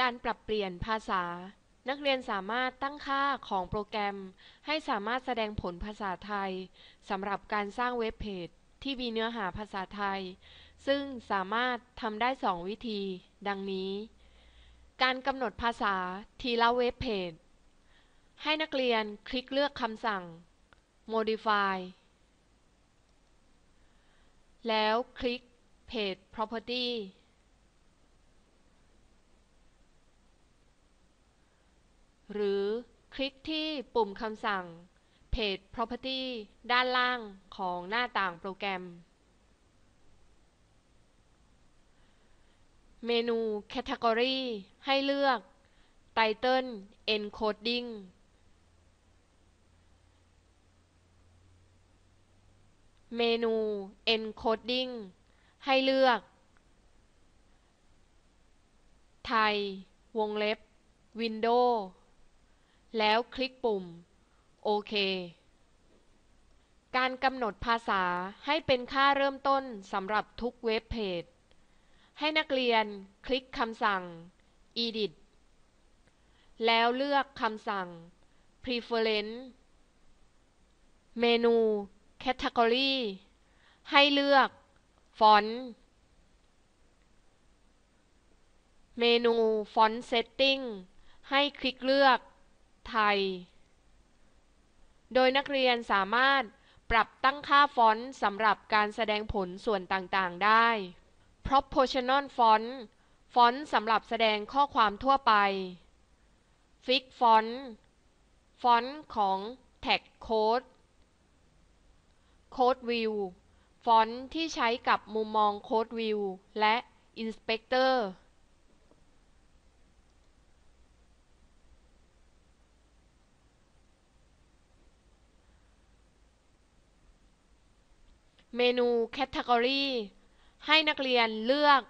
การปรับเปลี่ยนภาษา นักเรียนสามารถตั้งค่าของโปรแกรม ให้สามารถแสดงผลภาษาไทยสำหรับการสร้างเว็บเพจที่มีเนื้อหาภาษาไทย ซึ่งสามารถทำได้ 2 วิธี ดังนี้ การกำหนดภาษาทีละเว็บเพจ ให้นักเรียนคลิกเลือกคำสั่ง modify แล้วคลิก page property หรือคลิกที่ปุ่มคำสั่ง Page Property ด้านล่างของหน้าต่างโปรแกรม เมนู Category ให้เลือก Title Encoding เมนู Encoding ให้เลือก ไทย วงเล็บ Windows แล้วคลิกปุ่ม โอเค การกำหนดภาษาให้เป็นค่าเริ่มต้นสำหรับทุกเว็บเพจ ให้นักเรียนคลิกคำสั่ง edit แล้วเลือกคำสั่ง preference เมนู category ให้เลือก font เมนู font setting ให้คลิกเลือก ไทย โดยนักเรียนสามารถปรับตั้งค่าฟอนต์สำหรับการแสดงผลส่วนต่างๆ ได้ proportional font ฟอนต์สำหรับแสดงข้อความทั่วไป fix font ฟอนต์ของ tag code code view ฟอนต์ที่ใช้กับมุมมอง code view และ inspector เมนู Category ให้นักเรียนเลือก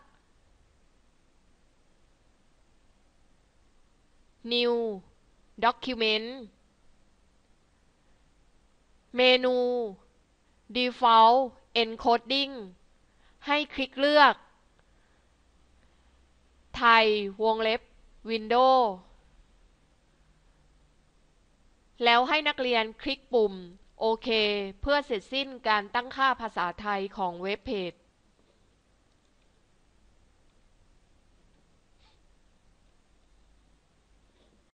New Document เมนู Default Encoding ให้คลิกเลือก ไทยวงเล็บ Windows แล้วให้นักเรียนคลิกปุ่ม โอเค เพื่อเสร็จสิ้นการตั้งค่าภาษาไทยของเว็บเพจ